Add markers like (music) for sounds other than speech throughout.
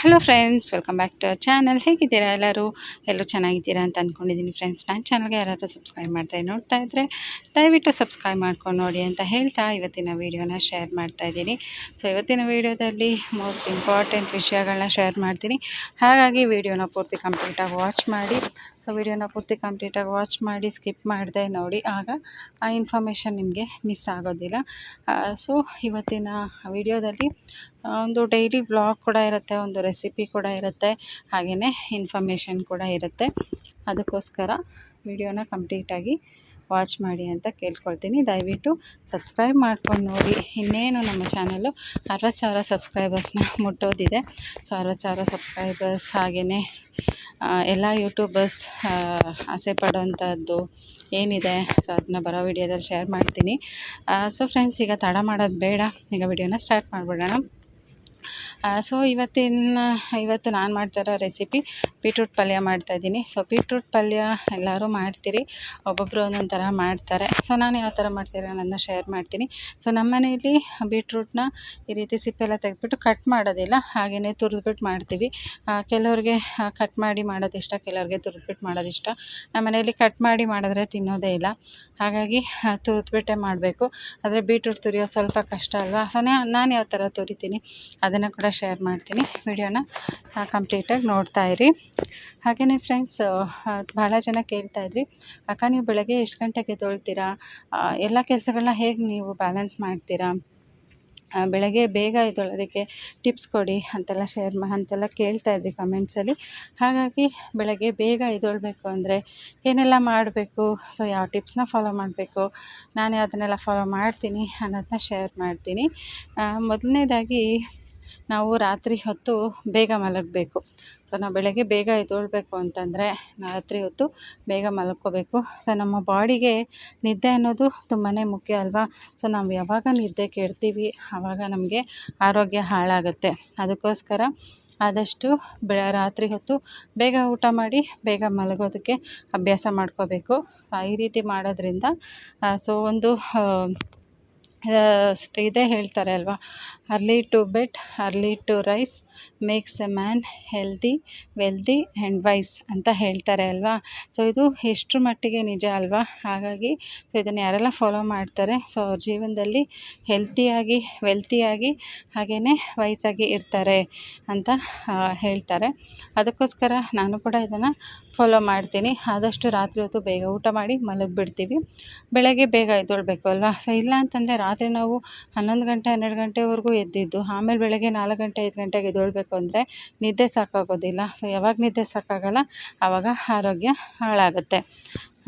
Hello friends welcome back to our channel ಹೇಗಿದ್ದೀರಾ ಎಲ್ಲರೂ? ಎಲ್ಲರೂ ಚೆನ್ನಾಗಿದ್ದೀರಾ ಅಂತ ಅಂದ್ಕೊಂಡಿದ್ದೀನಿ ಫ್ರೆಂಡ್ಸ್ ನನ್ನ ಚಾನಲ್ಗೆ ಯಾರಾದರೂ ಸಬ್ಸ್ಕ್ರೈಬ್ ಮಾಡ್ತಾ ನೋಡ್ತಾ ಇದ್ದರೆ ದಯವಿಟ್ಟು ಸಬ್ಸ್ಕ್ರೈಬ್ ಮಾಡ್ಕೊಂಡು ನೋಡಿ ಅಂತ ಹೇಳ್ತಾ ಇವತ್ತಿನ ವೀಡಿಯೋನ ಶೇರ್ ಮಾಡ್ತಾ ಇದ್ದೀನಿ. ಸೊ ಇವತ್ತಿನ ವೀಡಿಯೋದಲ್ಲಿ ಮೋಸ್ಟ್ ಇಂಪಾರ್ಟೆಂಟ್ ವಿಷಯಗಳನ್ನ ಶೇರ್ ಮಾಡ್ತೀನಿ. ಹಾಗಾಗಿ ವೀಡಿಯೋನ ಪೂರ್ತಿ ಕಂಪ್ಲೀಟಾಗಿ ವಾಚ್ ಮಾಡಿ. ಸೊ ವಿಡಿಯೋನ ಪೂರ್ತಿ ಕಂಪ್ಲೀಟಾಗಿ ವಾಚ್ ಮಾಡಿ ಸ್ಕಿಪ್ ಮಾಡಿದೆ ನೋಡಿ. ಆಗ ಆ ಇನ್ಫಾರ್ಮೇಷನ್ ನಿಮಗೆ ಮಿಸ್ ಆಗೋದಿಲ್ಲ. ಸೊ ಇವತ್ತಿನ ವಿಡಿಯೋದಲ್ಲಿ ಒಂದು ಡೈಲಿ ಬ್ಲಾಗ್ ಕೂಡ ಇರುತ್ತೆ, ಒಂದು ರೆಸಿಪಿ ಕೂಡ ಇರುತ್ತೆ ಹಾಗೆಯೇ ಇನ್ಫಾರ್ಮೇಷನ್ ಕೂಡ ಇರುತ್ತೆ. ಅದಕ್ಕೋಸ್ಕರ ವಿಡಿಯೋನ ಕಂಪ್ಲೀಟಾಗಿ ವಾಚ್ ಮಾಡಿ ಅಂತ ಕೇಳ್ಕೊಳ್ತೀನಿ. ದಯವಿಟ್ಟು ಸಬ್ಸ್ಕ್ರೈಬ್ ಮಾಡ್ಕೊಂಡು ನೋಡಿ. ಇನ್ನೇನು ನಮ್ಮ ಚಾನಲ್ಲು ಅರವತ್ತು ಸಾವಿರ ಸಬ್ಸ್ಕ್ರೈಬರ್ಸ್ನ ಮುಟ್ಟೋದಿದೆ. ಸೊ ಅರವತ್ತು ಸಾವಿರ ಸಬ್ಸ್ಕ್ರೈಬರ್ಸ್ ಹಾಗೆಯೇ ಎಲ್ಲ ಯೂಟ್ಯೂಬರ್ಸ್ ಆಸೆ ಪಡೋವಂಥದ್ದು ಏನಿದೆ ಸೊ ಅದನ್ನ ಬರೋ ವಿಡಿಯೋದಲ್ಲಿ ಶೇರ್ ಮಾಡ್ತೀನಿ. ಸೊ ಫ್ರೆಂಡ್ಸ್ ಈಗ ತಡ ಮಾಡೋದು ಬೇಡ. ಈಗ ವಿಡಿಯೋನ ಸ್ಟಾರ್ಟ್ ಮಾಡಿಬಿಡೋಣ. ಸೊ ಇವತ್ತಿನ, ಇವತ್ತು ನಾನು ಮಾಡ್ತಿರೋ ರೆಸಿಪಿ ಬೀಟ್ರೂಟ್ ಪಲ್ಯ ಮಾಡ್ತಾಯಿದ್ದೀನಿ ಸೊ ಬೀಟ್ರೂಟ್ ಪಲ್ಯ ಎಲ್ಲರೂ ಮಾಡ್ತೀರಿ ಒಬ್ಬೊಬ್ಬರು ಒಂದೊಂದು ಥರ ಮಾಡ್ತಾರೆ. ಸೊ ನಾನು ಯಾವ ಥರ ಮಾಡ್ತೀರಿ ಅನ್ನೋದನ್ನ ಶೇರ್ ಮಾಡ್ತೀನಿ. ಸೊ ನಮ್ಮ ಮನೆಯಲ್ಲಿ ಬೀಟ್ರೂಟ್ನ ಈ ರೀತಿ ಸಿಪ್ಪೆಲ್ಲ ತೆಗೆದ್ಬಿಟ್ಟು ಕಟ್ ಮಾಡೋದಿಲ್ಲ ಹಾಗೆಯೇ ತುರಿದ್ಬಿಟ್ಟು ಮಾಡ್ತೀವಿ. ಕೆಲವ್ರಿಗೆ ಕಟ್ ಮಾಡಿ ಮಾಡೋದು ಇಷ್ಟ ಕೆಲವ್ರಿಗೆ ತುರಿದ್ಬಿಟ್ಟು ಮಾಡೋದು ಇಷ್ಟ ನಮ್ಮ ಮನೆಯಲ್ಲಿ ಕಟ್ ಮಾಡಿ ಮಾಡಿದ್ರೆ ತಿನ್ನೋದೇ ಇಲ್ಲ. ಹಾಗಾಗಿ ತುರಿದ್ಬಿಟ್ಟೆ ಮಾಡಬೇಕು. ಆದರೆ ಬೀಟ್ರೂಟ್ ತುರಿಯೋದು ಸ್ವಲ್ಪ ಕಷ್ಟ ಅಲ್ವಾ? ಸೊ ನಾನು ಯಾವ ಥರ ತುರಿತೀನಿ ಅದನ್ನು ಕೂಡ ಶೇರ್ ಮಾಡ್ತೀನಿ. ವಿಡಿಯೋನ ಕಂಪ್ಲೀಟಾಗಿ ನೋಡ್ತಾ ಇರಿ. ಹಾಗೆಯೇ ಫ್ರೆಂಡ್ಸ್ ಭಾಳ ಜನ ಕೇಳ್ತಾ ಇದ್ರಿ, ಅಕ್ಕ ನೀವು ಬೆಳಗ್ಗೆ ಎಷ್ಟು ಗಂಟೆಗೆ ತೊಳ್ತೀರಾ ಎಲ್ಲ ಕೆಲಸಗಳನ್ನ ಹೇಗೆ ನೀವು ಬ್ಯಾಲೆನ್ಸ್ ಮಾಡ್ತೀರಾ? ಬೆಳಗ್ಗೆ ಬೇಗ ಎದ್ದೊಳೋದಕ್ಕೆ ಟಿಪ್ಸ್ ಕೊಡಿ, ಅಂತೆಲ್ಲ ಶೇರ್ ಮಾ, ಅಂತೆಲ್ಲ ಕೇಳ್ತಾಯಿದ್ರಿ ಕಮೆಂಟ್ಸಲ್ಲಿ ಹಾಗಾಗಿ ಬೆಳಗ್ಗೆ ಬೇಗ ಎದ್ದೊಳ್ಬೇಕು ಅಂದರೆ ಏನೆಲ್ಲ ಮಾಡಬೇಕು? ಸೊ ಯಾವ ಟಿಪ್ಸ್ನ ಫಾಲೋ ಮಾಡಬೇಕು? ನಾನು ಅದನ್ನೆಲ್ಲ ಫಾಲೋ ಮಾಡ್ತೀನಿ ಅನ್ನೋದನ್ನ ಶೇರ್ ಮಾಡ್ತೀನಿ. ಮೊದಲನೇದಾಗಿ ನಾವು ರಾತ್ರಿ ಹೊತ್ತು ಬೇಗ ಮಲಗಬೇಕು. ಸೊ, ನಾವು ಬೆಳಗ್ಗೆ ಬೇಗ ಎದ್ದೋಳ್ಬೇಕು ಅಂತಂದರೆ ರಾತ್ರಿ ಹೊತ್ತು ಬೇಗ ಮಲ್ಕೋಬೇಕು. ಸೊ, ನಮ್ಮ ಬಾಡಿಗೆ ನಿದ್ದೆ ಅನ್ನೋದು ತುಂಬಾ ಮುಖ್ಯ ಅಲ್ವಾ? ಸೊ, ನಾವು ಯಾವಾಗ ನಿದ್ದೆ ಕೆಡ್ತೀವಿ ಆವಾಗ ನಮಗೆ ಆರೋಗ್ಯ ಹಾಳಾಗುತ್ತೆ. ಅದಕ್ಕೋಸ್ಕರ ಆದಷ್ಟು ಬೆಳ ರಾತ್ರಿ ಹೊತ್ತು ಬೇಗ ಊಟ ಮಾಡಿ ಬೇಗ ಮಲಗೋದಕ್ಕೆ ಅಭ್ಯಾಸ ಮಾಡ್ಕೋಬೇಕು. ಈ ರೀತಿ ಮಾಡೋದ್ರಿಂದ ಸೊ, ಒಂದು ಇದೇ ಹೇಳ್ತಾರೆ ಅಲ್ವಾ? Early to bed early to rise makes a man healthy wealthy and wise ಅಂತ ಹೇಳ್ತಾರೆ ಅಲ್ವಾ? ಸೊ ಇದು ಎಷ್ಟರ ಮಟ್ಟಿಗೆ ನಿಜ ಅಲ್ವಾ? ಹಾಗಾಗಿ ಸೊ ಇದನ್ನು ಯಾರೆಲ್ಲ ಫಾಲೋ ಮಾಡ್ತಾರೆ ಸೊ ಅವ್ರ ಜೀವನದಲ್ಲಿ ಹೆಲ್ತಿಯಾಗಿ ವೆಲ್ತಿಯಾಗಿ ಹಾಗೆಯೇ ವಯಸ್ಸಾಗಿ ಇರ್ತಾರೆ ಅಂತ ಹೇಳ್ತಾರೆ. ಅದಕ್ಕೋಸ್ಕರ ನಾನು ಕೂಡ ಇದನ್ನು ಫಾಲೋ ಮಾಡ್ತೀನಿ. ಆದಷ್ಟು ರಾತ್ರಿ ಹೊತ್ತು ಬೇಗ ಊಟ ಮಾಡಿ ಮಲಗಿಬಿಡ್ತೀವಿ. ಬೆಳಗ್ಗೆ ಬೇಗ ಎದ್ದೊಳ್ಬೇಕು ಅಲ್ವಾ? ಸೊ ಇಲ್ಲ ಅಂತಂದರೆ ರಾತ್ರಿ ನಾವು ಹನ್ನೊಂದು ಗಂಟೆ, ಹನ್ನೆರಡು ಗಂಟೆವರೆಗೂ ಎದ್ದಿದ್ದು, ಆಮೇಲೆ ಬೆಳಗ್ಗೆ ನಾಲ್ಕು ಗಂಟೆ, ಐದು ಗಂಟೆಗೆ ಎದ್ದೇಳಬೇಕು. ಅಂದರೆ ನಿದ್ದೆ ಸಾಕಾಗೋದಿಲ್ಲ. ಸೊ ಯಾವಾಗ ನಿದ್ದೆ ಸಾಕಾಗಲ್ಲ ಆವಾಗ ಆರೋಗ್ಯ ಹಾಳಾಗುತ್ತೆ.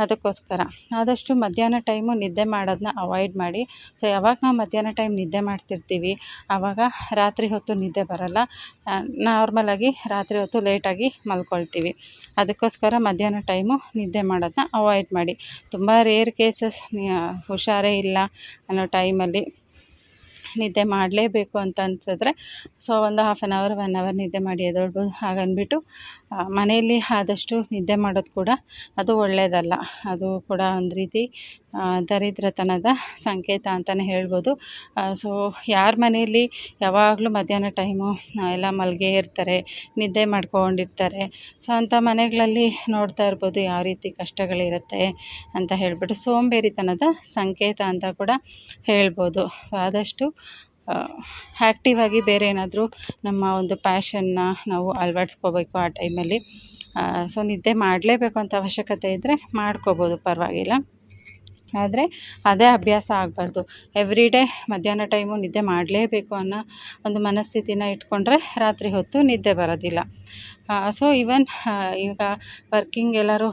ಅದಕ್ಕೋಸ್ಕರ ಆದಷ್ಟು ಮಧ್ಯಾಹ್ನ ಟೈಮು ನಿದ್ದೆ ಮಾಡೋದನ್ನ ಅವಾಯ್ಡ್ ಮಾಡಿ. ಸೊ ಯಾವಾಗ ನಾವು ಮಧ್ಯಾಹ್ನ ಟೈಮ್ ನಿದ್ದೆ ಮಾಡ್ತಿರ್ತೀವಿ ಆವಾಗ ರಾತ್ರಿ ಹೊತ್ತು ನಿದ್ದೆ ಬರೋಲ್ಲ. ನಾರ್ಮಲಾಗಿ ರಾತ್ರಿ ಹೊತ್ತು ಲೇಟಾಗಿ ಮಲ್ಕೊಳ್ತೀವಿ. ಅದಕ್ಕೋಸ್ಕರ ಮಧ್ಯಾಹ್ನ ಟೈಮು ನಿದ್ದೆ ಮಾಡೋದನ್ನ ಅವಾಯ್ಡ್ ಮಾಡಿ. ತುಂಬ ರೇರ್ ಕೇಸಸ್ ಹುಷಾರೇ ಇಲ್ಲ ಅನ್ನೋ ಟೈಮಲ್ಲಿ ನಿದ್ದೆ ಮಾಡಲೇಬೇಕು ಅಂತ ಅನ್ಸಿದ್ರೆ ಸೊ ಒಂದು half an hour one hour ನಿದ್ದೆ ಮಾಡಿ ಎದ್ದೇಳ್ಬೋದು ಹಾಗನ್ಬಿಟ್ಟು ಮನೆಯಲ್ಲಿ ಆದಷ್ಟು ನಿದ್ದೆ ಮಾಡೋದು ಕೂಡ ಅದು ಒಳ್ಳೆಯದಲ್ಲ ಅದು ಕೂಡ ಒಂದು ರೀತಿ ದರಿದ್ರತನದ ಸಂಕೇತ ಅಂತಲೇ ಹೇಳ್ಬೋದು. ಸೊ ಯಾರ ಮನೆಯಲ್ಲಿ ಯಾವಾಗಲೂ ಮಧ್ಯಾಹ್ನ ಟೈಮು ಎಲ್ಲ ಮಲ್ಗೇ ಇರ್ತಾರೆ, ನಿದ್ದೆ ಮಾಡ್ಕೊಂಡಿರ್ತಾರೆ. ಸೊ ಅಂಥ ಮನೆಗಳಲ್ಲಿ ನೋಡ್ತಾ ಇರ್ಬೋದು ಯಾವ ರೀತಿ ಕಷ್ಟಗಳಿರುತ್ತೆ ಅಂತ ಹೇಳ್ಬಿಟ್ಟು ಸೋಂಬೇರಿತನದ ಸಂಕೇತ ಅಂತ ಕೂಡ ಹೇಳ್ಬೋದು. ಸೊ ಆದಷ್ಟು ಆ್ಯಕ್ಟಿವ್ ಆಗಿ ಬೇರೆ ಏನಾದರೂ ನಮ್ಮ ಒಂದು ಪ್ಯಾಷನ್ನ ನಾವು ಅಳವಡಿಸ್ಕೋಬೇಕು ಆ ಟೈಮಲ್ಲಿ ಸೊ ನಿದ್ದೆ ಮಾಡಲೇಬೇಕು ಅಂತ ಅವಶ್ಯಕತೆ ಇದ್ದರೆ ಮಾಡ್ಕೋಬೋದು, ಪರವಾಗಿಲ್ಲ. ಆದರೆ ಅದೇ ಅಭ್ಯಾಸ ಆಗಬಾರ್ದು. ಎವ್ರಿ ಡೇ ಮಧ್ಯಾಹ್ನ ಟೈಮು ನಿದ್ದೆ ಮಾಡಲೇಬೇಕು ಅನ್ನೋ ಒಂದು ಮನಸ್ಥಿತಿನ ಇಟ್ಕೊಂಡ್ರೆ ರಾತ್ರಿ ಹೊತ್ತು ನಿದ್ದೆ ಬರೋದಿಲ್ಲ. ಸೊ ಈವನ್ ಈಗ ವರ್ಕಿಂಗ್ ಎಲ್ಲರೂ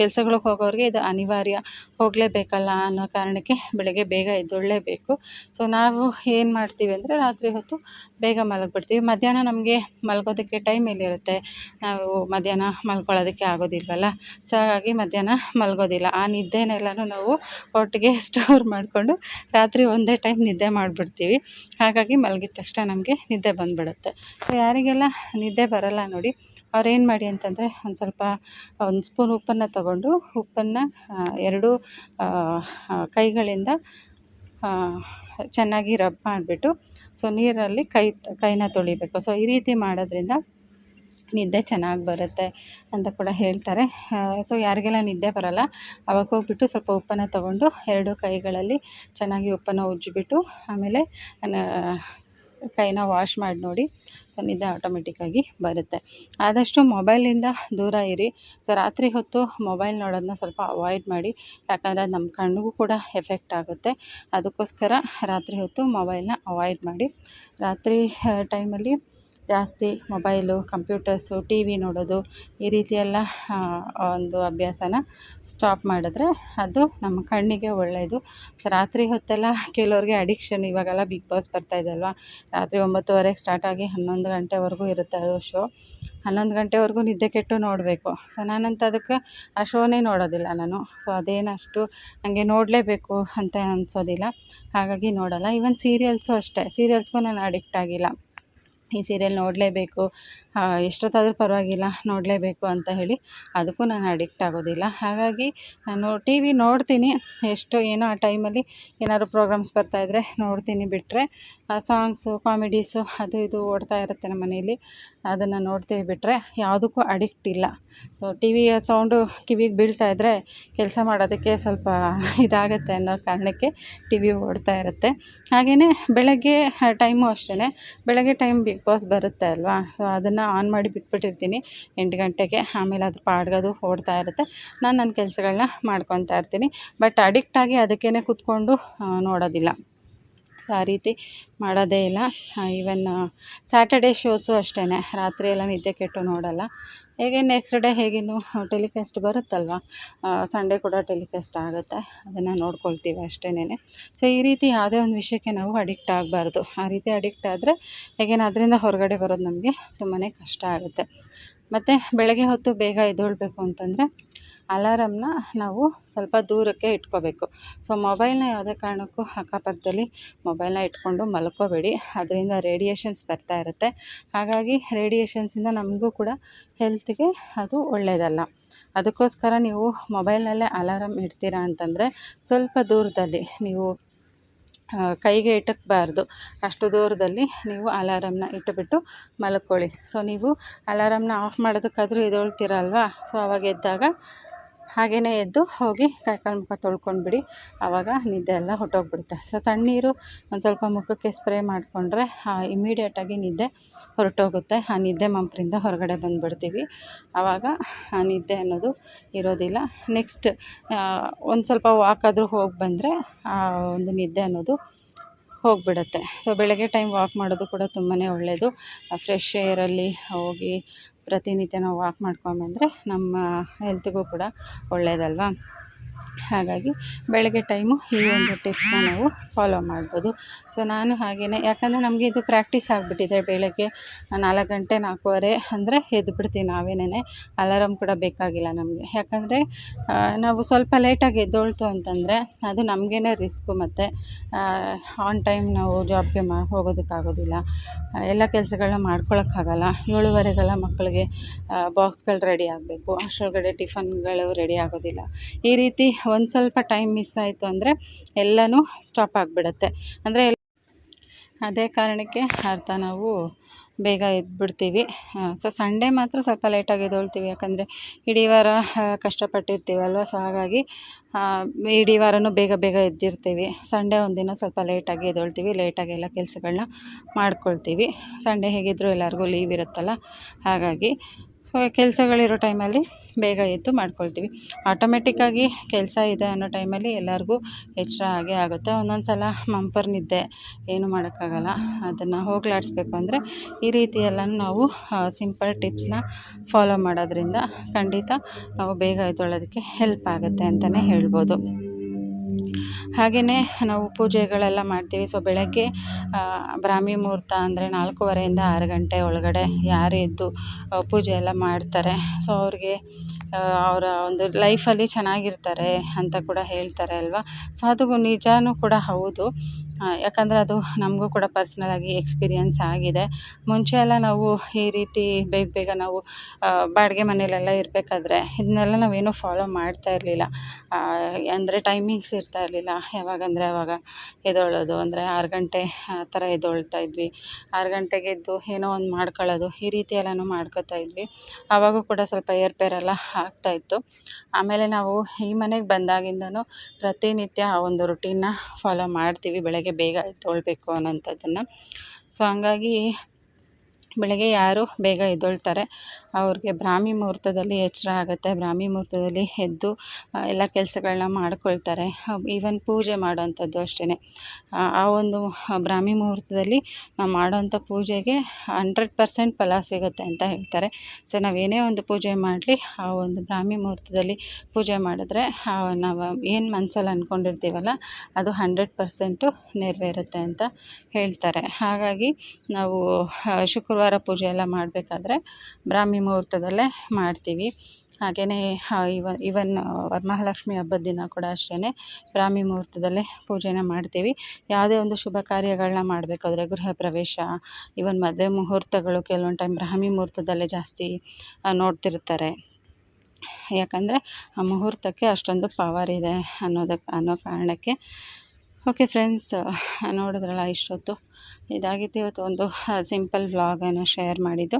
ಕೆಲಸಗಳಿಗೆ ಹೋಗೋರಿಗೆ ಇದು ಅನಿವಾರ್ಯ. ಹೋಗಲೇಬೇಕಲ್ಲ ಅನ್ನೋ ಕಾರಣಕ್ಕೆ ಬೆಳಗ್ಗೆ ಬೇಗ ಎದ್ದೇಳಲೇಬೇಕು. ಸೊ ನಾವು ಏನು ಮಾಡ್ತೀವಿ ಅಂದರೆ ರಾತ್ರಿ ಹೊತ್ತು ಬೇಗ ಮಲಗಿಬಿಡ್ತೀವಿ. ಮಧ್ಯಾಹ್ನ ನಮಗೆ ಮಲಗೋದಕ್ಕೆ ಟೈಮ್ ಎಲ್ಲಿರುತ್ತೆ? ನಾವು ಮಧ್ಯಾಹ್ನ ಮಲ್ಕೊಳ್ಳೋದಕ್ಕೆ ಆಗೋದಿಲ್ವಲ್ಲ? ಸೊ ಹಾಗಾಗಿ ಮಧ್ಯಾಹ್ನ ಮಲಗೋದಿಲ್ಲ. ಆ ನಿದ್ದೆನೆಲ್ಲನೂ ನಾವು ಒಟ್ಟಿಗೆ ಸ್ಟೋರ್ ಮಾಡಿಕೊಂಡು ರಾತ್ರಿ ಒಂದೇ ಟೈಮ್ ನಿದ್ದೆ ಮಾಡಿಬಿಡ್ತೀವಿ. ಹಾಗಾಗಿ ಮಲಗಿದ ತಕ್ಷಣ ನಮಗೆ ನಿದ್ದೆ ಬಂದುಬಿಡುತ್ತೆ. ಸೊ ಯಾರಿಗೆಲ್ಲ ನಿದ್ದೆ ಬರೋಲ್ಲ ನೋಡಿ ಅವ್ರು ಏನು ಮಾಡಿ ಅಂತಂದರೆ ಒಂದು ಸ್ವಲ್ಪ, ಒಂದು ಸ್ಪೂನ್ ಉಪ್ಪನ್ನು ತಗೊಂಡು, ಉಪ್ಪನ್ನು ಎರಡು ಕೈಗಳಿಂದ ಚೆನ್ನಾಗಿ ರಬ್ ಮಾಡಿಬಿಟ್ಟು ಸೊ ನೀರಲ್ಲಿ ಕೈ, ಕೈನ ತೊಳಿಬೇಕು. ಸೊ ಈ ರೀತಿ ಮಾಡೋದ್ರಿಂದ ನಿದ್ದೆ ಚೆನ್ನಾಗಿ ಬರುತ್ತೆ ಅಂತ ಕೂಡ ಹೇಳ್ತಾರೆ. ಸೊ ಯಾರಿಗೆಲ್ಲ ನಿದ್ದೆ ಬರೋಲ್ಲ, ಅವಾಗ ಹೋಗ್ಬಿಟ್ಟು ಸ್ವಲ್ಪ ಉಪ್ಪನ್ನು ತಗೊಂಡು ಎರಡು ಕೈಗಳಲ್ಲಿ ಚೆನ್ನಾಗಿ ಉಪ್ಪನ್ನು ಉಜ್ಜಿಬಿಟ್ಟು, ಆಮೇಲೆ ಕೈನ ವಾಶ್ ಮಾಡಿ ನೋಡಿ. ಸೊ ನಿದ್ದೆ ಆಟೋಮೆಟಿಕ್ಕಾಗಿ ಬರುತ್ತೆ. ಆದಷ್ಟು ಮೊಬೈಲಿಂದ ದೂರ ಇರಿ. ಸೊ ರಾತ್ರಿ ಹೊತ್ತು ಮೊಬೈಲ್ ನೋಡೋದನ್ನ ಸ್ವಲ್ಪ ಅವಾಯ್ಡ್ ಮಾಡಿ. ಯಾಕಂದರೆ ನಮ್ಮ ಕಣ್ಣಿಗೂ ಕೂಡ ಎಫೆಕ್ಟ್ ಆಗುತ್ತೆ. ಅದಕ್ಕೋಸ್ಕರ ರಾತ್ರಿ ಹೊತ್ತು ಮೊಬೈಲ್ನ ಅವಾಯ್ಡ್ ಮಾಡಿ. ರಾತ್ರಿ ಟೈಮಲ್ಲಿ ಜಾಸ್ತಿ ಮೊಬೈಲು, ಕಂಪ್ಯೂಟರ್ಸು ಟಿ ವಿ ನೋಡೋದು ಈ ರೀತಿ ಎಲ್ಲ ಒಂದು ಅಭ್ಯಾಸನ ಸ್ಟಾಪ್ ಮಾಡಿದ್ರೆ ಅದು ನಮ್ಮ ಕಣ್ಣಿಗೆ ಒಳ್ಳೆಯದು ರಾತ್ರಿ ಹೊತ್ತೆಲ್ಲ ಕೆಲವ್ರಿಗೆ ಅಡಿಕ್ಷನ್ ಇವಾಗೆಲ್ಲ ಬಿಗ್ ಬಾಸ್ ಬರ್ತಾಯಿದೆ ಅಲ್ವಾ? ರಾತ್ರಿ ಒಂಬತ್ತುವರೆಗೆ ಸ್ಟಾರ್ಟಾಗಿ ಹನ್ನೊಂದು ಗಂಟೆವರೆಗೂ ಇರುತ್ತೆ ಅದು ಶೋ ಹನ್ನೊಂದು ಗಂಟೆವರೆಗೂ ನಿದ್ದೆ ಕೆಟ್ಟು ನೋಡಬೇಕು. ಸೊ ನಾನಂತ ಅದಕ್ಕೆ ಆ ಶೋನೇ ನೋಡೋದಿಲ್ಲ ನಾನು. ಸೊ ಅದೇನಷ್ಟು ನನಗೆ ನೋಡಲೇಬೇಕು ಅಂತ ಅನಿಸೋದಿಲ್ಲ. ಹಾಗಾಗಿ ನೋಡೋಲ್ಲ. ಈವನ್ ಸೀರಿಯಲ್ಸು ಅಷ್ಟೇ. ಸೀರಿಯಲ್ಸ್ಗೂ ನಾನು ಅಡಿಕ್ಟ್ ಆಗಿಲ್ಲ. ಈ ಸೀರಿಯಲ್ ನೋಡಲೇಬೇಕು ಎಷ್ಟೊತ್ತಾದರೂ ಪರವಾಗಿಲ್ಲ ನೋಡಲೇಬೇಕು ಅಂತ ಹೇಳಿ ಅದಕ್ಕೂ ನಾನು ಅಡಿಕ್ಟ್ ಆಗೋದಿಲ್ಲ. ಹಾಗಾಗಿ ನಾನು ಟಿ ವಿ ನೋಡ್ತೀನಿ, ಎಷ್ಟು ಏನೋ ಆ ಟೈಮಲ್ಲಿ ಏನಾದ್ರು ಪ್ರೋಗ್ರಾಮ್ಸ್ ಬರ್ತಾಯಿದ್ರೆ ನೋಡ್ತೀನಿ ಬಿಟ್ಟರೆ ಸಾಂಗ್ಸು, ಕಾಮಿಡೀಸು ಅದು ಇದು ಓಡ್ತಾ ಇರುತ್ತೆ ನಮ್ಮ ಮನೇಲಿ ಅದನ್ನು ನೋಡ್ತೀವಿ ಬಿಟ್ಟರೆ ಯಾವುದಕ್ಕೂ ಅಡಿಕ್ಟ್ ಇಲ್ಲ. ಸೊ ಟಿ ವಿಯ ಸೌಂಡು ಕಿವಿಗೆ ಬೀಳ್ತಾ ಇದ್ದರೆ ಕೆಲಸ ಮಾಡೋದಕ್ಕೆ ಸ್ವಲ್ಪ ಇದಾಗುತ್ತೆ ಅನ್ನೋ ಕಾರಣಕ್ಕೆ ಟಿ ವಿ ಓಡ್ತಾ ಇರುತ್ತೆ. ಹಾಗೆಯೇ ಬೆಳಗ್ಗೆ ಟೈಮು ಅಷ್ಟೇ ಬೆಳಗ್ಗೆ ಟೈಮ್ ಬಿಗ್ ಬಾಸ್ ಬರುತ್ತೆ ಅಲ್ವಾ? ಸೊ ಅದನ್ನು ಆನ್ ಮಾಡಿ ಬಿಟ್ಬಿಟ್ಟಿರ್ತೀನಿ. ಎಂಟು ಗಂಟೆಗೆ ಆಮೇಲೆ ಅದು ಪಾಡ್ಗೋದು ಓಡ್ತಾ ಇರುತ್ತೆ. ನಾನು ನನ್ನ ಕೆಲಸಗಳನ್ನ ಮಾಡ್ಕೊತಾ ಇರ್ತೀನಿ. ಬಟ್ ಅಡಿಕ್ಟಾಗಿ ಅದಕ್ಕೇ ಕೂತ್ಕೊಂಡು ನೋಡೋದಿಲ್ಲ. ಸೊ ಆ ರೀತಿ ಮಾಡೋದೇ ಇಲ್ಲ. ಈವನ್ ಸ್ಯಾಟರ್ಡೇ ಶೋಸು ಅಷ್ಟೇ ರಾತ್ರಿ ಎಲ್ಲ ನಿದ್ದೆ ಕೆಟ್ಟು ನೋಡೋಲ್ಲ. ಹೇಗೆ ನೆಕ್ಸ್ಟ್ ಡೇ ಹೇಗೇನು ಟೆಲಿಕಾಸ್ಟ್ ಬರುತ್ತಲ್ವ? ಸಂಡೇ ಕೂಡ ಟೆಲಿಕಾಸ್ಟ್ ಆಗುತ್ತೆ. ಅದನ್ನು ನೋಡ್ಕೊಳ್ತೀವಿ ಅಷ್ಟೇನೆ ಸೊ ಈ ರೀತಿ ಯಾವುದೇ ಒಂದು ವಿಷಯಕ್ಕೆ ನಾವು ಅಡಿಕ್ಟ್ ಆಗಬಾರ್ದು. ಆ ರೀತಿ ಅಡಿಕ್ಟ್ ಆದರೆ ಹೇಗೇನು ಅದರಿಂದ ಹೊರಗಡೆ ಬರೋದು ನಮಗೆ ತುಂಬಾ ಕಷ್ಟ ಆಗುತ್ತೆ. ಮತ್ತು ಬೆಳಗ್ಗೆ ಹೊತ್ತು ಬೇಗ ಎದ್ದೇಳಬೇಕು ಅಂತಂದರೆ ಅಲಾರಮ್ನ ನಾವು ಸ್ವಲ್ಪ ದೂರಕ್ಕೆ ಇಟ್ಕೋಬೇಕು. ಸೊ, ಮೊಬೈಲ್ನ ಯಾವುದೇ ಕಾರಣಕ್ಕೂ ಅಕ್ಕಪಕ್ಕದಲ್ಲಿ ಮೊಬೈಲ್ನ ಇಟ್ಕೊಂಡು ಮಲ್ಕೋಬೇಡಿ. ಅದರಿಂದ ರೇಡಿಯೇಷನ್ಸ್ ಬರ್ತಾ ಇರುತ್ತೆ. ಹಾಗಾಗಿ ರೇಡಿಯೇಷನ್ಸಿಂದ ನಮಗೂ ಕೂಡ ಹೆಲ್ತ್ಗೆ ಅದು ಒಳ್ಳೆಯದಲ್ಲ ಅದಕ್ಕೋಸ್ಕರ ನೀವು ಮೊಬೈಲ್ನಲ್ಲೇ ಅಲಾರಮ್ ಇಡ್ತೀರಾ ಅಂತಂದರೆ ಸ್ವಲ್ಪ ದೂರದಲ್ಲಿ ನೀವು ಕೈಗೆ ಇಟ್ಟಕ್ಬಾರ್ದು ಅಷ್ಟು ದೂರದಲ್ಲಿ ನೀವು ಅಲಾರಮ್ನ ಇಟ್ಟುಬಿಟ್ಟು ಮಲ್ಕೊಳ್ಳಿ. ಸೊ, ನೀವು ಅಲಾರಮ್ನ ಆಫ್ ಮಾಡೋದಕ್ಕಾದರೂ ಇದೊಳ್ತೀರಲ್ವಾ ಸೊ, ಅವಾಗ ಎದ್ದಾಗ ಹಾಗೆಯೇ ಎದ್ದು ಹೋಗಿ ಕೈ ಕಾಲು ಮುಖ ತೊಳ್ಕೊಂಡ್ಬಿಡಿ ಆವಾಗ ನಿದ್ದೆ ಎಲ್ಲ ಹೊರ್ಟೋಗ್ಬಿಡುತ್ತೆ. ಸೊ ತಣ್ಣೀರು ಒಂದು ಸ್ವಲ್ಪ ಮುಖಕ್ಕೆ ಸ್ಪ್ರೇ ಮಾಡಿಕೊಂಡ್ರೆ ಇಮ್ಮಿಡಿಯೇಟಾಗಿ ನಿದ್ದೆ ಹೊರಟೋಗುತ್ತೆ. ಆ ನಿದ್ದೆ ಮಂಪ್ರಿಂದ ಹೊರಗಡೆ ಬಂದುಬಿಡ್ತೀವಿ. ಆವಾಗ ಆ, ನಿದ್ದೆ ಅನ್ನೋದು ಇರೋದಿಲ್ಲ. ನೆಕ್ಸ್ಟ್ ಒಂದು ಸ್ವಲ್ಪ ವಾಕ್ ಆದರೂ ಹೋಗಿ ಬಂದರೆ, ಆ, ಒಂದು ನಿದ್ದೆ ಅನ್ನೋದು ಹೋಗಿಬಿಡತ್ತೆ. ಸೊ ಬೆಳಗ್ಗೆ ಟೈಮ್ ವಾಕ್ ಮಾಡೋದು ಕೂಡ ತುಂಬಾ ಒಳ್ಳೆಯದು ಫ್ರೆಶ್ ಏರಲ್ಲಿ ಹೋಗಿ ಪ್ರತಿನಿತ್ಯ ನಾವು ವಾಕ್ ಮಾಡ್ಕೊಂಬಂದರೆ ನಮ್ಮ ಹೆಲ್ತ್ಗೂ ಕೂಡ ಒಳ್ಳೆಯದಲ್ವಾ ಹಾಗಾಗಿ ಬೆಳಗ್ಗೆ ಟೈಮು ಈ ಒಂದು ಟಿಪ್ಸನ್ನ ನಾವು ಫಾಲೋ ಮಾಡ್ಬೋದು. ಸೊ ನಾನು ಹಾಗೆಯೇ ಯಾಕಂದರೆ ನಮಗೆ ಇದು ಪ್ರಾಕ್ಟೀಸ್ ಆಗಿಬಿಟ್ಟಿದೆ ಬೆಳಗ್ಗೆ ನಾಲ್ಕು ಗಂಟೆ ನಾಲ್ಕೂವರೆ ಅಂದರೆ ಎದ್ದುಬಿಡ್ತೀವಿ ನಾವೇನೇ ಅಲಾರಾಮ್ ಕೂಡ ಬೇಕಾಗಿಲ್ಲ ನಮಗೆ. ಯಾಕಂದರೆ ನಾವು ಸ್ವಲ್ಪ ಲೇಟಾಗಿ ಎದ್ದೋಳ್ತು ಅಂತಂದರೆ ಅದು ನಮಗೇನೆ ರಿಸ್ಕು ಮತ್ತು ಆನ್ ಟೈಮ್ ನಾವು ಜಾಬ್ಗೆ ಮಾ, ಹೋಗೋದಕ್ಕಾಗೋದಿಲ್ಲ. ಎಲ್ಲ ಕೆಲಸಗಳನ್ನ ಮಾಡ್ಕೊಳಕ್ಕಾಗಲ್ಲ. ಏಳುವರೆಗೆಲ್ಲ ಮಕ್ಕಳಿಗೆ ಬಾಕ್ಸ್ಗಳು ರೆಡಿ ಆಗಬೇಕು. ಅಷ್ಟರೊಳಗಡೆ ಟಿಫನ್ಗಳು ರೆಡಿ ಆಗೋದಿಲ್ಲ. ಈ ರೀತಿ ಒಂದು ಸ್ವಲ್ಪ ಟೈಮ್ ಮಿಸ್ ಆಯಿತು ಅಂದರೆ ಎಲ್ಲನೂ ಸ್ಟಾಪ್ ಆಗಿಬಿಡತ್ತೆ. ಅಂದರೆ ಅದೇ ಕಾರಣಕ್ಕೆ ಅರ್ಥ ನಾವು ಬೇಗ ಎದ್ಬಿಡ್ತೀವಿ. ಸೊ ಸಂಡೇ ಮಾತ್ರ ಸ್ವಲ್ಪ ಲೇಟಾಗಿ ಎದ್ದೊಳ್ತೀವಿ. ಯಾಕಂದರೆ ಇಡೀ ವಾರ ಕಷ್ಟಪಟ್ಟಿರ್ತೀವಲ್ವ? ಸೊ ಹಾಗಾಗಿ ಇಡೀ ವಾರನೂ ಬೇಗ ಬೇಗ ಎದ್ದಿರ್ತೀವಿ. ಸಂಡೇ ಒಂದಿನ ಸ್ವಲ್ಪ ಲೇಟಾಗಿ ಎದ್ದೊಳ್ತೀವಿ. ಲೇಟಾಗಿ ಎಲ್ಲ ಕೆಲಸಗಳನ್ನ ಮಾಡ್ಕೊಳ್ತೀವಿ. ಸಂಡೇ ಹೇಗಿದ್ದರೂ ಎಲ್ಲರಿಗೂ ಲೀವ್ ಇರುತ್ತಲ್ಲ? ಹಾಗಾಗಿ ಕೆಲಸಗಳಿರೋ ಟೈಮಲ್ಲಿ ಬೇಗ ಎದ್ದು ಮಾಡ್ಕೊಳ್ತೀವಿ. ಆಟೋಮೆಟಿಕ್ಕಾಗಿ ಕೆಲಸ ಇದೆ ಅನ್ನೋ ಟೈಮಲ್ಲಿ ಎಲ್ಲರಿಗೂ ಎಚ್ಚರ ಆಗೇ ಆಗುತ್ತೆ. ಒಂದೊಂದು ಸಲ ಮಂಪರ್ ನಿದ್ದೆ ಏನು ಮಾಡೋಕ್ಕಾಗಲ್ಲ. ಅದನ್ನು ಹೋಗ್ಲಾಡಿಸ್ಬೇಕು ಅಂದರೆ ಈ ರೀತಿ ಎಲ್ಲ ನಾವು ಸಿಂಪಲ್ ಟಿಪ್ಸ್ನ ಫಾಲೋ ಮಾಡೋದ್ರಿಂದ ಖಂಡಿತ ನಾವು ಬೇಗ ಎದ್ದೊಳ್ಳೋದಕ್ಕೆ ಹೆಲ್ಪ್ ಆಗುತ್ತೆ ಅಂತಲೇ ಹೇಳ್ಬೋದು. ಹಾಗೆಯೇ ನಾವು ಪೂಜೆಗಳೆಲ್ಲ ಮಾಡ್ತೀವಿ. ಸೊ ಬೆಳಗ್ಗೆ ಬ್ರಾಹ್ಮಿ ಮುಹೂರ್ತ ಅಂದರೆ ನಾಲ್ಕುವರೆಯಿಂದ ಆರು ಗಂಟೆ ಒಳಗಡೆ ಯಾರು ಎದ್ದು ಪೂಜೆ ಎಲ್ಲ ಮಾಡ್ತಾರೆ. ಸೊ ಅವ್ರಿಗೆ ಅವರ ಒಂದು ಲೈಫಲ್ಲಿ ಚೆನ್ನಾಗಿರ್ತಾರೆ ಅಂತ ಕೂಡ ಹೇಳ್ತಾರೆ ಅಲ್ವಾ? ಸೊ ಅದು ನಿಜವೂ ಕೂಡ ಹೌದು. ಯಾಕಂದರೆ ಅದು ನಮಗೂ ಕೂಡ ಪರ್ಸ್ನಲಾಗಿ ಎಕ್ಸ್ಪೀರಿಯನ್ಸ್ ಆಗಿದೆ. ಮುಂಚೆ ಎಲ್ಲ ನಾವು ಈ ರೀತಿ ಬೇಗ ಬೇಗ ನಾವು ಬಾಡಿಗೆ ಮನೆಯಲ್ಲೆಲ್ಲ ಇರಬೇಕಾದ್ರೆ ಇದನ್ನೆಲ್ಲ ನಾವೇನು ಫಾಲೋ ಮಾಡ್ತಾ ಇರಲಿಲ್ಲ. ಅಂದರೆ ಟೈಮಿಂಗ್ಸ್ ಇರ್ತಾ ಇರಲಿಲ್ಲ. ಯಾವಾಗಂದರೆ ಅವಾಗ ಎದೊಳೋದು ಅಂದರೆ ಆರು ಗಂಟೆ, ಆ ಥರ ಎದೊಳ್ತಾ ಇದ್ವಿ. ಆರು ಗಂಟೆಗೆ ಎದ್ದು ಏನೋ ಒಂದು ಮಾಡ್ಕೊಳ್ಳೋದು, ಈ ರೀತಿ ಎಲ್ಲನೂ ಮಾಡ್ಕೋತಾ ಇದ್ವಿ. ಆವಾಗೂ ಕೂಡ ಸ್ವಲ್ಪ ಏರುಪೇರೆಲ್ಲ ಆಗ್ತಾಯಿತ್ತು ಆಮೇಲೆ ನಾವು ಈ ಮನೆಗೆ ಬಂದಾಗಿಂದನೂ ಪ್ರತಿನಿತ್ಯ ಆ ಒಂದು ರುಟೀನ್ನ ಫಾಲೋ ಮಾಡ್ತೀವಿ. ಬೆಳಗ್ಗೆ ಬೇಗ ಎದ್ದೇಳ್ಬೇಕು ಅನ್ನೋಂಥದ್ದನ್ನು. ಸೊ ಹಂಗಾಗಿ ಬೆಳಗ್ಗೆ ಯಾರು ಬೇಗ ಎದ್ದೇಳ್ತಾರೆ. ಅವ್ರಿಗೆ ಬ್ರಾಹ್ಮಿ ಮುಹೂರ್ತದಲ್ಲಿ ಎಚ್ಚರ ಆಗುತ್ತೆ. ಬ್ರಾಹ್ಮಿ ಮುಹೂರ್ತದಲ್ಲಿ ಎದ್ದು ಎಲ್ಲ ಕೆಲಸಗಳ್ನ ಮಾಡ್ಕೊಳ್ತಾರೆ. ಈವನ್ ಪೂಜೆ ಮಾಡೋವಂಥದ್ದು ಅಷ್ಟೇ ಆ ಒಂದು ಬ್ರಾಹ್ಮಿ ಮುಹೂರ್ತದಲ್ಲಿ ನಾವು ಮಾಡೋವಂಥ ಪೂಜೆಗೆ ಹಂಡ್ರೆಡ್ ಪರ್ಸೆಂಟ್ ಫಲ ಸಿಗುತ್ತೆ ಅಂತ ಹೇಳ್ತಾರೆ. ಸೊ ನಾವು ಏನೇ ಒಂದು ಪೂಜೆ ಮಾಡಲಿ, ಆ ಒಂದು ಬ್ರಾಹ್ಮಿ ಮುಹೂರ್ತದಲ್ಲಿ ಪೂಜೆ ಮಾಡಿದ್ರೆ ನಾವು ಏನು ಮನಸಲ್ಲಿ ಅಂದ್ಕೊಂಡಿರ್ತೀವಲ್ಲ ಅದು ಹಂಡ್ರೆಡ್ ಪರ್ಸೆಂಟು ನೆರವೇರುತ್ತೆ ಅಂತ ಹೇಳ್ತಾರೆ. ಹಾಗಾಗಿ, ನಾವು ಶುಕ್ರವಾರ ಪೂಜೆ ಎಲ್ಲ ಮಾಡಬೇಕಾದ್ರೆ ಬ್ರಾಹ್ಮಿ ಮುಹೂರ್ತದಲ್ಲೇ ಮಾಡ್ತೀವಿ. ಹಾಗೆಯೇ ಇವ, ಇವನ್ ವರಮಹಾಲಕ್ಷ್ಮಿ ಹಬ್ಬದ ದಿನ ಕೂಡ ಅಷ್ಟೇ ಬ್ರಾಹ್ಮಿ ಮುಹೂರ್ತದಲ್ಲೇ ಪೂಜೆನ ಮಾಡ್ತೀವಿ. ಯಾವುದೇ ಒಂದು ಶುಭ ಕಾರ್ಯಗಳನ್ನ ಮಾಡಬೇಕಾದ್ರೆ ಗೃಹ ಪ್ರವೇಶ, ಇವನ್ ಮದುವೆ ಮುಹೂರ್ತಗಳು ಕೆಲವೊಂದು ಟೈಮ್ ಬ್ರಾಹ್ಮಿ ಮುಹೂರ್ತದಲ್ಲೇ ಜಾಸ್ತಿ ನೋಡ್ತಿರ್ತಾರೆ. ಯಾಕಂದರೆ ಆ ಮುಹೂರ್ತಕ್ಕೆ ಅಷ್ಟೊಂದು ಪವರ್ ಇದೆ ಅನ್ನೋದಕ್ಕೆ ಅನ್ನೋ ಕಾರಣಕ್ಕೆ. ಓಕೆ ಫ್ರೆಂಡ್ಸ್ ನೋಡಿದ್ರಲ್ಲ ಇಷ್ಟೊತ್ತು. ಇದಾಗಿತ್ತು ಇವತ್ತು ಒಂದು ಸಿಂಪಲ್ ವ್ಲಾಗನ್ನು ಶೇರ್ ಮಾಡಿದ್ದು.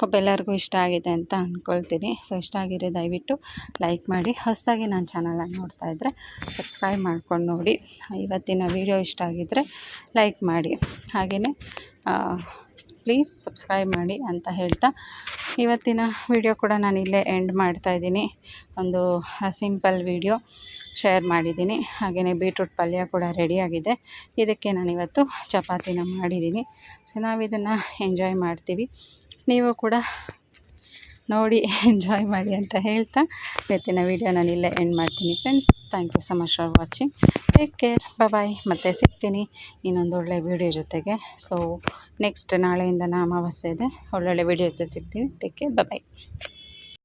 ಪಾಪ ಎಲ್ಲರಿಗೂ ಇಷ್ಟ ಆಗಿದೆ ಅಂತ ಅಂದ್ಕೊಳ್ತೀನಿ ಸೊ ಇಷ್ಟ ಆಗಿದ್ರೆ ದಯವಿಟ್ಟು ಲೈಕ್ ಮಾಡಿ. ಹೊಸದಾಗಿ ನನ್ನ ಚಾನಲನ್ನು ನೋಡ್ತಾ ಇದ್ದರೆ ಸಬ್ಸ್ಕ್ರೈಬ್ ಮಾಡ್ಕೊಂಡು ನೋಡಿ. ಇವತ್ತಿನ ವೀಡಿಯೋ ಇಷ್ಟ ಆಗಿದ್ದರೆ ಲೈಕ್ ಮಾಡಿ. ಹಾಗೆಯೇ ಪ್ಲೀಸ್ ಸಬ್ಸ್ಕ್ರೈಬ್ ಮಾಡಿ ಅಂತ ಹೇಳ್ತಾ ಇವತ್ತಿನ ವಿಡಿಯೋ ಕೂಡ ನಾನು ಇಲ್ಲೇ ಎಂಡ್ ಮಾಡ್ತಾ ಇದ್ದೀನಿ. ಒಂದು ಸಿಂಪಲ್ ವಿಡಿಯೋ ಶೇರ್ ಮಾಡಿದ್ದೀನಿ. ಹಾಗೆಯೇ ಬೀಟ್ರೂಟ್ ಪಲ್ಯ ಕೂಡ ರೆಡಿಯಾಗಿದೆ ಇದಕ್ಕೆ ನಾನಿವತ್ತು ಚಪಾತಿನ ಮಾಡಿದ್ದೀನಿ. ಸೊ ನಾವು ಇದನ್ನು ಎಂಜಾಯ್ ಮಾಡ್ತೀವಿ. ನೀವು ಕೂಡ ನೋಡಿ (laughs) ಎಂಜಾಯ್ ಮಾಡಿ ಅಂತ ಹೇಳ್ತಾ ಇವತ್ತಿನ ವೀಡಿಯೋ ನಾನು ಇಲ್ಲೇ ಎಂಡ್ ಮಾಡ್ತೀನಿ friends thank you so much for watching take care bye ಮತ್ತೆ ಸಿಗ್ತೀನಿ ಇನ್ನೊಂದು ಒಳ್ಳೆ ವೀಡಿಯೋ ಜೊತೆಗೆ. ಸೊ ನೆಕ್ಸ್ಟ್ ನಾಳೆಯಿಂದ ಅಮಾವಾಸ್ಯೆ ಇದೆ ಒಳ್ಳೊಳ್ಳೆ ವೀಡಿಯೋ ಜೊತೆ ಸಿಗ್ತೀನಿ. ಟೇಕ್ ಕೇರ್ ಬಾಯ್